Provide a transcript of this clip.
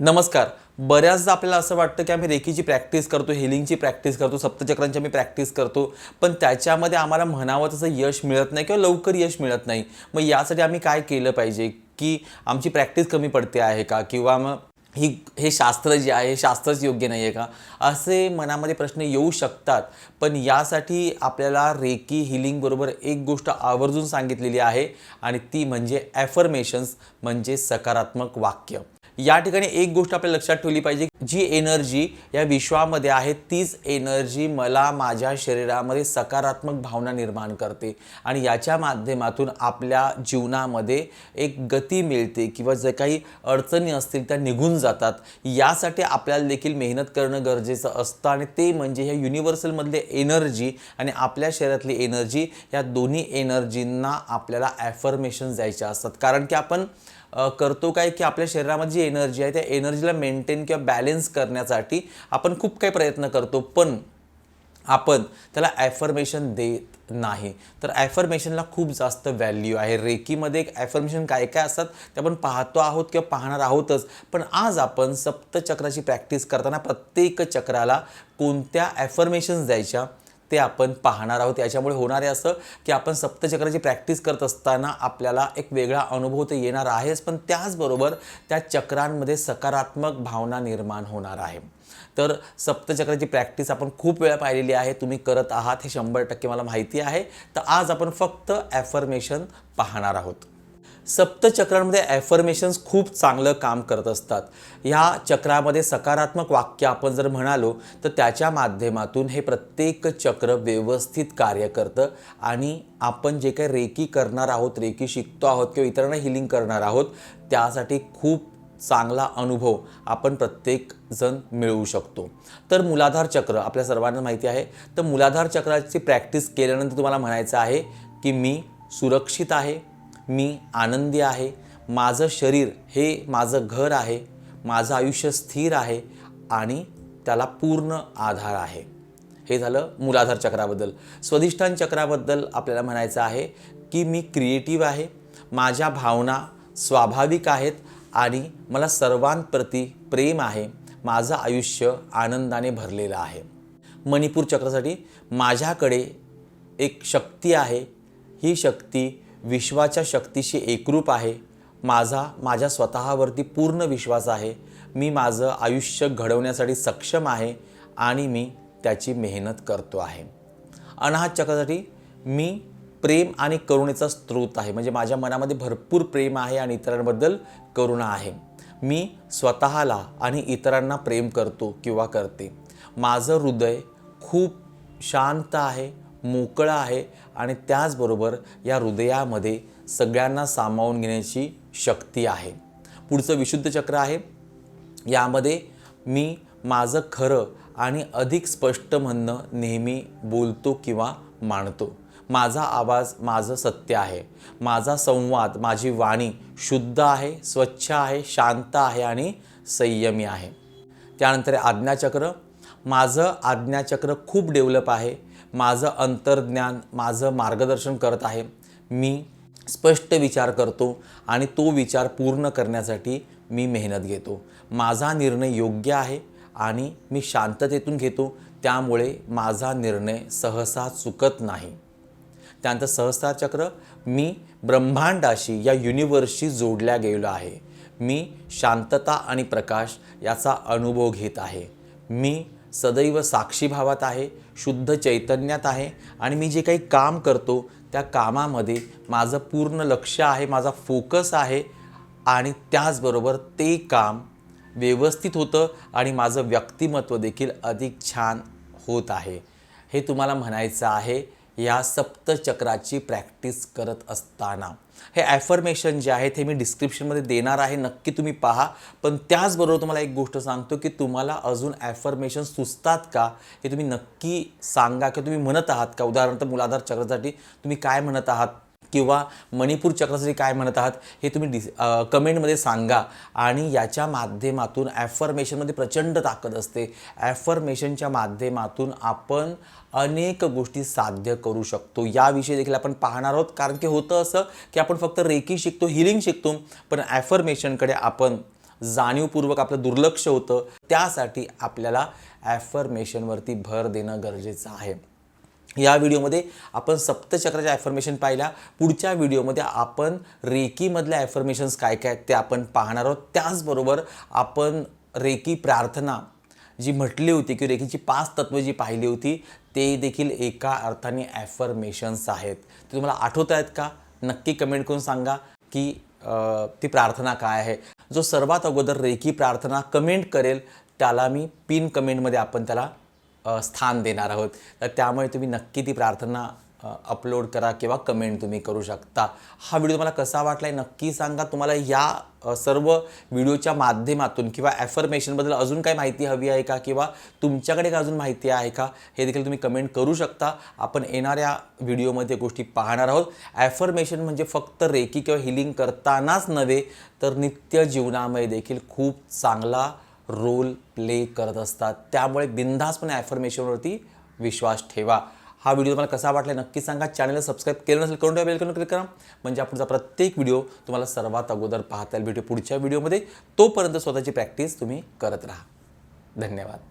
नमस्कार. बऱ्याचदा आपल्याला असं वाटतं की आम्ही रेकीची प्रॅक्टिस करतो हिलिंगची प्रॅक्टिस करतो सप्तचक्रांची आम्ही प्रॅक्टिस करतो पण त्याच्यामध्ये आम्हाला म्हणावं तसं यश मिळत नाही किंवा लवकर यश मिळत नाही. मग यासाठी आम्ही काय केलं पाहिजे? की आमची प्रॅक्टिस कमी पडते आहे का? किंवा मग ही हे शास्त्र जे आहे हे शास्त्रच योग्य नाही आहे का? असे मनामध्ये प्रश्न येऊ शकतात. पण यासाठी आपल्याला रेकी हिलिंगबरोबर एक गोष्ट आवर्जून सांगितलेली आहे आणि ती म्हणजे ॲफर्मेशन्स म्हणजे सकारात्मक वाक्य. या ठिकाणी एक गोष्ट आपल्याला लक्षात ठेवली पाहिजे जी एनर्जी या विश्वामध्ये आहे तीच एनर्जी मला माझ्या शरीरामध्ये सकारात्मक भावना निर्माण करते. आणि याच्या माध्यमातून आपल्या जीवनामध्ये एक गती मिळते किंवा जे काही अडचणी असतील त्या निघून जातात. यासाठी आपल्याला देखील मेहनत करणं गरजेचं असतं आणि ते म्हणजे ह्या युनिव्हर्सलमधले एनर्जी आणि आपल्या शरीरातली एनर्जी या दोन्ही एनर्जींना आपल्याला ॲफर्मेशन द्यायच्या असतात. कारण की आपण करतो काय की आपल्या शरीरामध्ये जी एनर्जी आहे त्या एनर्जीला मेंटेन किंवा बॅलेन्स करण्यासाठी आपण खूप काही प्रयत्न करतो पण आपण त्याला ॲफर्मेशन देत नाही. तर ॲफर्मेशनला खूप जास्त व्हॅल्यू आहे. रेकीमध्ये एक ॲफर्मेशन काय काय असतात ते आपण पाहतो आहोत किंवा पाहणार आहोतच. पण आज आपण सप्तचक्राची प्रॅक्टिस करताना प्रत्येक चक्राला कोणत्या ॲफर्मेशन्स द्यायच्या? ते आपण पाहणार आहोत. याच्यामुळे होणार आहे असं की आपण सप्तचक्राची प्रॅक्टिस करत असताना आपल्याला एक वेगळा अनुभव तर येणार आहेच पण त्याचबरोबर त्या चक्रांमध्ये सकारात्मक भावना निर्माण होणार आहे. तर सप्तचक्राची प्रॅक्टिस आपण खूप वेळा पाहिलेली आहे तुम्ही करत आहात हे शंभर टक्के मला माहिती आहे. तर आज आपण फक्त ॲफर्मेशन पाहणार आहोत. सप्तचक्रांमध्ये ॲफर्मेशन्स खूप चांगलं काम करत असतात. ह्या चक्रामध्ये सकारात्मक वाक्य आपण जर म्हणालो तर त्याच्या माध्यमातून हे प्रत्येक चक्र व्यवस्थित कार्य करतं आणि आपण जे काही रेकी करणार आहोत रेकी शिकतो आहोत किंवा इतरांना हिलिंग करणार आहोत त्यासाठी खूप चांगला अनुभव आपण प्रत्येक जण मिळवू शकतो. तर मूलाधार चक्र आपल्या सर्वांना माहिती आहे. तर मूलाधार चक्राची प्रॅक्टिस केल्यानंतर तुम्हाला म्हणायचं आहे की मी सुरक्षित आहे मी आनंदी आहे. माझं शरीर हे माझं घर आहे. माझं आयुष्य स्थिर आहे आणि त्याला पूर्ण आधार आहे. हे झालं मूलाधार चक्राबद्दल. स्वधिष्ठान चक्राबद्दल आपल्याला म्हणायचं आहे की मी क्रिएटिव्ह आहे. माझ्या भावना स्वाभाविक आहेत आणि मला सर्वांप्रती प्रेम आहे. माझं आयुष्य आनंदाने भरलेलं आहे. मणिपूर चक्रासाठी माझ्याकडे एक शक्ती आहे. ही शक्ती विश्वाच्या शक्तीशी एकरूप आहे. माझा माझ्या स्वतःवरती पूर्ण विश्वास आहे. मी माझं आयुष्य घडवण्यासाठी सक्षम आहे आणि मी त्याची मेहनत करतो आहे. अनाहत चक्रासाठी मी प्रेम आणि करुणेचा स्रोत आहे. म्हणजे माझ्या मनामध्ये भरपूर प्रेम आहे आणि इतरांबद्दल करुणा आहे. मी स्वतःला आणि इतरांना प्रेम करतो किंवा करते. माझं हृदय खूप शांत आहे मोकळं आहे आणि त्याचबरोबर या हृदयामध्ये सगळ्यांना सामावून घेण्याची शक्ती आहे. पुढचं विशुद्ध चक्र आहे. यामध्ये मी माझं खरं आणि अधिक स्पष्ट म्हणणं नेहमी बोलतो किंवा मांडतो माझा आवाज माझं सत्य आहे. माझा संवाद माझी वाणी शुद्ध आहे स्वच्छ आहे शांत आहे आणि संयमी आहे. त्यानंतर आज्ञाचक्र. माझं आज्ञाचक्र खूप डेव्हलप आहे. माझं अंतर्ज्ञान माझं मार्गदर्शन करत आहे. मी स्पष्ट विचार करतो आणि तो विचार पूर्ण करण्यासाठी मी मेहनत घेतो. माझा निर्णय योग्य आहे आणि मी शांततेतून घेतो. त्यामुळे माझा निर्णय सहसा चुकत नाही. त्यानंतर सहसा चक्र मी ब्रह्मांडाशी या युनिवर्सशी जोडल्या गेलो आहे. मी शांतता आणि प्रकाश याचा अनुभव घेत आहे. मी सदैव साक्षीभावात आहे शुद्ध चैतन्यात आहे आणि मी जे काही काम करतो त्या कामामध्ये माझं पूर्ण लक्ष आहे माझा फोकस आहे आणि त्याचबरोबर ते काम व्यवस्थित होतं आणि माझं व्यक्तिमत्व देखील अधिक छान होत आहे. हे तुम्हाला म्हणायचं आहे. या सप्तचक्राची प्रॅक्टिस करत असताना. हे ॲफर्मेशन जे आहेत हे मी डिस्क्रिप्शनमध्ये देणार आहे नक्की तुम्ही पहा. पण त्याचबरोबर तुम्हाला एक गोष्ट सांगतो की तुम्हाला अजून ॲफर्मेशन सुचतात का हे तुम्ही नक्की सांगा किंवा तुम्ही म्हणत आहात का? उदाहरणार्थ मुलाधार चक्रासाठी तुम्ही काय म्हणत आहात? किंवा मणिपूर चक्रसाठी काय म्हणत आहात हे तुम्ही डिस कमेंटमध्ये सांगा. आणि याच्या माध्यमातून ॲफर्मेशनमध्ये प्रचंड ताकद असते. ॲफर्मेशनच्या माध्यमातून आपण अनेक गोष्टी साध्य करू शकतो. याविषयी देखील आपण पाहणार आहोत. कारण की होतं असं की आपण फक्त रेकी शिकतो हिलिंग शिकतो पण ॲफर्मेशनकडे आपण जाणीवपूर्वक आपलं दुर्लक्ष होतं. त्यासाठी आपल्याला ॲफर्मेशनवरती भर देणं गरजेचं आहे. या व्हिडिओमध्ये आपण सप्तचक्राच्या ॲफर्मेशन पाहिल्या. पुढच्या व्हिडिओमध्ये आपण रेकीमधल्या ॲफर्मेशन्स काय काय आहेत ते आपण पाहणार आहोत. त्याचबरोबर आपण रेकी प्रार्थना जी म्हटली होती की रेकीची पाच तत्व जी पाहिली होती ते देखील एका अर्थाने ॲफर्मेशन्स आहेत. ते तुम्हाला आठवत आहेत का? नक्की कमेंट करून सांगा की ती प्रार्थना काय आहे. जो सर्वात अगोदर रेकी प्रार्थना कमेंट करेल त्याला मी पिन कमेंटमध्ये आपण त्याला स्थान देणार आहोत. तर त्यामुळे तुम्ही नक्की ती प्रार्थना अपलोड करा किंवा कमेंट तुम्ही करू शकता. हा व्हिडिओ तुम्हाला कसा वाटला आहे नक्की सांगा. तुम्हाला या सर्व व्हिडिओच्या माध्यमातून किंवा ॲफर्मेशनबद्दल अजून काही माहिती हवी आहे का? किंवा तुमच्याकडे काय अजून माहिती आहे का? हे देखील तुम्ही कमेंट करू शकता. आपण येणाऱ्या व्हिडिओमध्ये गोष्टी पाहणार आहोत. ॲफर्मेशन म्हणजे फक्त रेकी किंवा हिलिंग करतानाच नव्हे तर नित्य जीवनामध्ये देखील खूप चांगला रोल प्ले करत असतात. त्यामुळे बिनधास्तपणे ॲफर्मेशनवरती विश्वास ठेवा. हा व्हिडिओ तुम्हाला कसा वाटला नक्की सांगा. चॅनलला सबस्क्राईब केलं नसेल करून ठेवा बेलकन क्लिक करा. म्हणजे आपणचा प्रत्येक व्हिडिओ तुम्हाला सर्वात अगोदर पाहता येईल. भेटू पुढच्या व्हिडिओमध्ये. तोपर्यंत स्वतःची प्रॅक्टिस तुम्ही करत राहा. धन्यवाद.